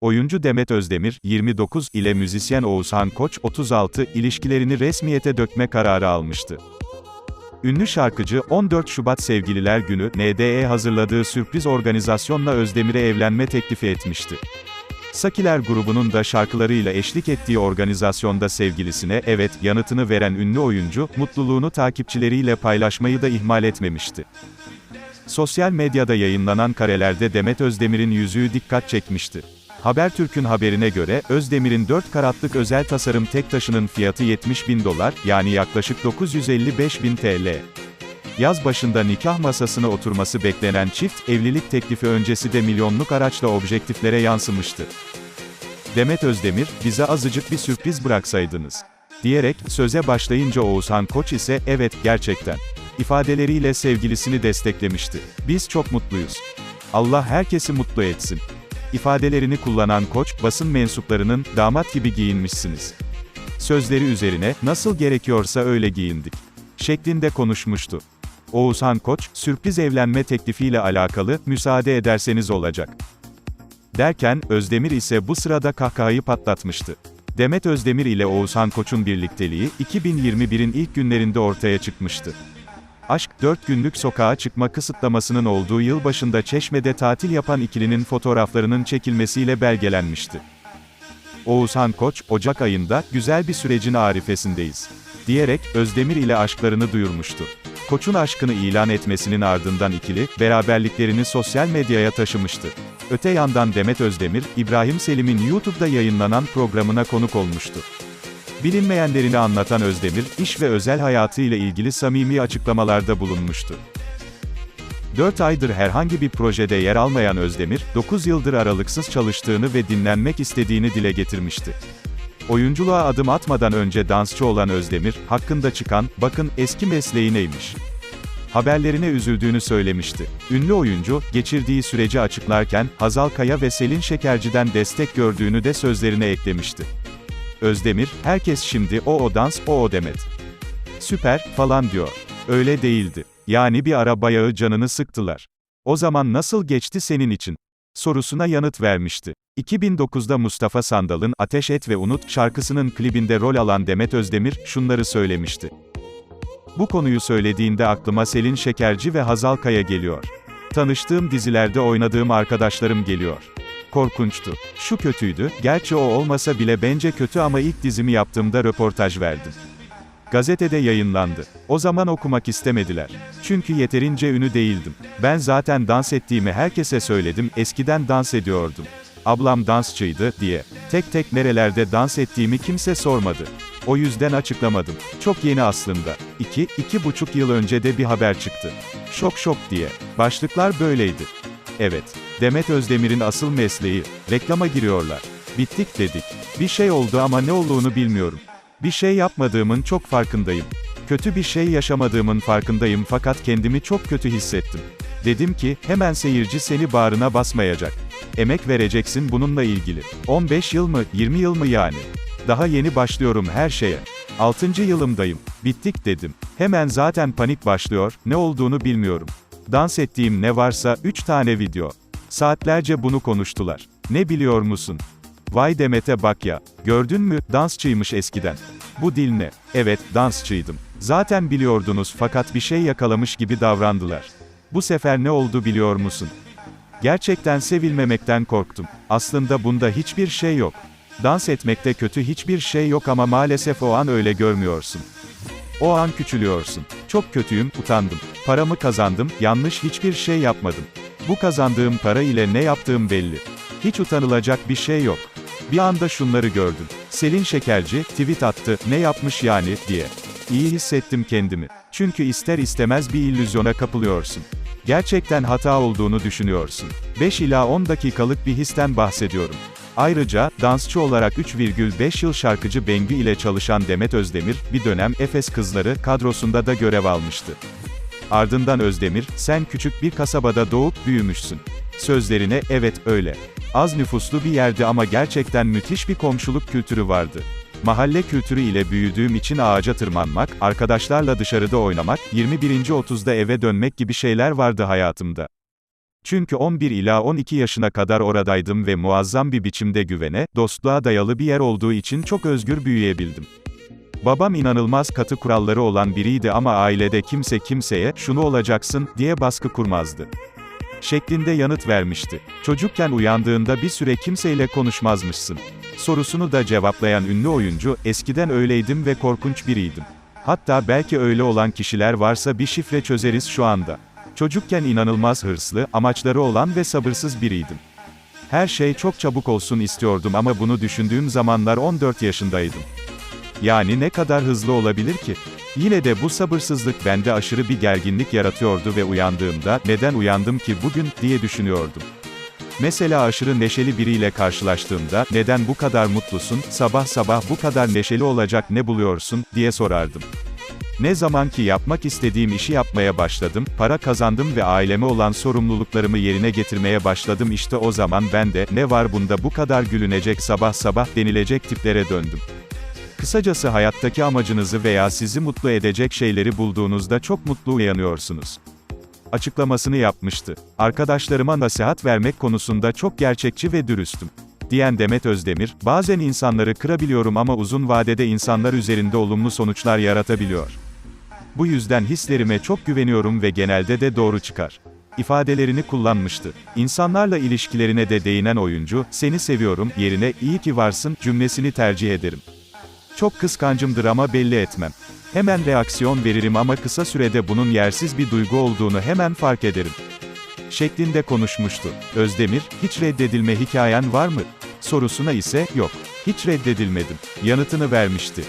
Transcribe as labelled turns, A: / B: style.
A: Oyuncu Demet Özdemir, 29, ile müzisyen Oğuzhan Koç, 36, ilişkilerini resmiyete dökme kararı almıştı. Ünlü şarkıcı, 14 Şubat Sevgililer Günü, NDE hazırladığı sürpriz organizasyonla Özdemir'e evlenme teklifi etmişti. Sakiler grubunun da şarkılarıyla eşlik ettiği organizasyonda sevgilisine evet yanıtını veren ünlü oyuncu, mutluluğunu takipçileriyle paylaşmayı da ihmal etmemişti. Sosyal medyada yayınlanan karelerde Demet Özdemir'in yüzüğü dikkat çekmişti. Habertürk'ün haberine göre, Özdemir'in 4 karatlık özel tasarım tek taşının fiyatı 70 bin dolar, yani yaklaşık 955 bin TL. Yaz başında nikah masasına oturması beklenen çift, evlilik teklifi öncesi de milyonluk araçla objektiflere yansımıştı. Demet Özdemir, bize azıcık bir sürpriz bıraksaydınız. Diyerek, söze başlayınca Oğuzhan Koç ise, evet, gerçekten. ifadeleriyle sevgilisini desteklemişti. Biz çok mutluyuz. Allah herkesi mutlu etsin. İfadelerini kullanan Koç, basın mensuplarının, damat gibi giyinmişsiniz. Sözleri üzerine, nasıl gerekiyorsa öyle giyindik. Şeklinde konuşmuştu. Oğuzhan Koç, sürpriz evlenme teklifiyle alakalı, müsaade ederseniz olacak. Derken, Özdemir ise bu sırada kahkahayı patlatmıştı. Demet Özdemir ile Oğuzhan Koç'un birlikteliği, 2021'in ilk günlerinde ortaya çıkmıştı. Aşk, 4 günlük sokağa çıkma kısıtlamasının olduğu yıl başında Çeşme'de tatil yapan ikilinin fotoğraflarının çekilmesiyle belgelenmişti. Oğuzhan Koç, Ocak ayında, güzel bir sürecin arifesindeyiz. Diyerek, Özdemir ile aşklarını duyurmuştu. Koç'un aşkını ilan etmesinin ardından ikili, beraberliklerini sosyal medyaya taşımıştı. Öte yandan Demet Özdemir, İbrahim Selim'in YouTube'da yayınlanan programına konuk olmuştu. Bilinmeyenlerini anlatan Özdemir, iş ve özel hayatı ile ilgili samimi açıklamalarda bulunmuştu. 4 aydır herhangi bir projede yer almayan Özdemir, 9 yıldır aralıksız çalıştığını ve dinlenmek istediğini dile getirmişti. Oyunculuğa adım atmadan önce dansçı olan Özdemir, hakkında çıkan, bakın, eski mesleği neymiş? Haberlerine üzüldüğünü söylemişti. Ünlü oyuncu, geçirdiği süreci açıklarken, Hazal Kaya ve Selin Şekerci'den destek gördüğünü de sözlerine eklemişti. Özdemir, herkes şimdi o o dans, o o Demet. Süper, falan diyor. Öyle değildi. Yani bir ara bayağı canını sıktılar. O zaman nasıl geçti senin için? sorusuna yanıt vermişti. 2009'da Mustafa Sandal'ın Ateş Et ve Unut şarkısının klibinde rol alan Demet Özdemir şunları söylemişti. Bu konuyu söylediğinde aklıma Selin Şekerci ve Hazal Kaya geliyor. Tanıştığım dizilerde oynadığım arkadaşlarım geliyor. Korkunçtu. Şu kötüydü, gerçi o olmasa bile bence kötü ama ilk dizimi yaptığımda röportaj verdim. Gazetede yayınlandı. O zaman okumak istemediler. Çünkü yeterince ünlü değildim. Ben zaten dans ettiğimi herkese söyledim, eskiden dans ediyordum. Ablam dansçıydı, diye. Tek tek nerelerde dans ettiğimi kimse sormadı. O yüzden açıklamadım. Çok yeni aslında. İki, iki buçuk yıl önce de bir haber çıktı. Şok şok diye. Başlıklar böyleydi. Evet. Demet Özdemir'in asıl mesleği, reklama giriyorlar. Bittik dedik. Bir şey oldu ama ne olduğunu bilmiyorum. Bir şey yapmadığımın çok farkındayım. Kötü bir şey yaşamadığımın farkındayım fakat kendimi çok kötü hissettim. Dedim ki, hemen seyirci seni bağrına basmayacak. Emek vereceksin bununla ilgili. 15 yıl mı, 20 yıl mı yani? Daha yeni başlıyorum her şeye. 6. yılımdayım. Bittik dedim. Hemen zaten panik başlıyor, ne olduğunu bilmiyorum. Dans ettiğim ne varsa, 3 tane video. Saatlerce bunu konuştular. Ne biliyor musun? Vay Demet'e bak ya. Gördün mü, dansçıymış eskiden. Bu dil ne? Evet, dansçıydım. Zaten biliyordunuz fakat bir şey yakalamış gibi davrandılar. Bu sefer ne oldu biliyor musun? Gerçekten sevilmemekten korktum. Aslında bunda hiçbir şey yok. Dans etmekte kötü hiçbir şey yok ama maalesef o an öyle görmüyorsun. O an küçülüyorsun. Çok kötüyüm, utandım. Paramı kazandım, yanlış hiçbir şey yapmadım. Bu kazandığım para ile ne yaptığım belli. Hiç utanılacak bir şey yok. Bir anda şunları gördüm. Selin Şekerci, tweet attı, ne yapmış yani, diye. İyi hissettim kendimi. Çünkü ister istemez bir illüzyona kapılıyorsun. Gerçekten hata olduğunu düşünüyorsun. 5 ila 10 dakikalık bir histen bahsediyorum. Ayrıca, dansçı olarak 3,5 yıl şarkıcı Bengü ile çalışan Demet Özdemir, bir dönem Efes Kızları kadrosunda da görev almıştı. Ardından Özdemir, sen küçük bir kasabada doğup büyümüşsün. Sözlerine, evet öyle. Az nüfuslu bir yerdi ama gerçekten müthiş bir komşuluk kültürü vardı. Mahalle kültürü ile büyüdüğüm için ağaca tırmanmak, arkadaşlarla dışarıda oynamak, 21. 30'da eve dönmek gibi şeyler vardı hayatımda. Çünkü 11 ila 12 yaşına kadar oradaydım ve muazzam bir biçimde güvene, dostluğa dayalı bir yer olduğu için çok özgür büyüyebildim. Babam inanılmaz katı kuralları olan biriydi ama ailede kimse kimseye, şunu olacaksın, diye baskı kurmazdı. Şeklinde yanıt vermişti. Çocukken uyandığında bir süre kimseyle konuşmazmışsın. Sorusunu da cevaplayan ünlü oyuncu, eskiden öyleydim ve korkunç biriydim. Hatta belki öyle olan kişiler varsa bir şifre çözeriz şu anda. Çocukken inanılmaz hırslı, amaçları olan ve sabırsız biriydim. Her şey çok çabuk olsun istiyordum ama bunu düşündüğüm zamanlar 14 yaşındaydım. Yani ne kadar hızlı olabilir ki? Yine de bu sabırsızlık bende aşırı bir gerginlik yaratıyordu ve uyandığımda, neden uyandım ki bugün, diye düşünüyordum. Mesela aşırı neşeli biriyle karşılaştığımda, neden bu kadar mutlusun, sabah sabah bu kadar neşeli olacak ne buluyorsun, diye sorardım. Ne zaman ki yapmak istediğim işi yapmaya başladım, para kazandım ve aileme olan sorumluluklarımı yerine getirmeye başladım işte o zaman ben de, ne var bunda bu kadar gülünecek sabah sabah denilecek tiplere döndüm. Kısacası hayattaki amacınızı veya sizi mutlu edecek şeyleri bulduğunuzda çok mutlu uyanıyorsunuz. Açıklamasını yapmıştı. Arkadaşlarıma nasihat vermek konusunda çok gerçekçi ve dürüstüm. Diyen Demet Özdemir, bazen insanları kırabiliyorum ama uzun vadede insanlar üzerinde olumlu sonuçlar yaratabiliyor. Bu yüzden hislerime çok güveniyorum ve genelde de doğru çıkar. ifadelerini kullanmıştı. İnsanlarla ilişkilerine de değinen oyuncu, seni seviyorum yerine iyi ki varsın cümlesini tercih ederim. Çok kıskancımdır ama belli etmem. Hemen reaksiyon veririm ama kısa sürede bunun yersiz bir duygu olduğunu hemen fark ederim. Şeklinde konuşmuştu. Özdemir, hiç reddedilme hikayen var mı? Sorusuna ise, yok. Hiç reddedilmedim. Yanıtını vermişti.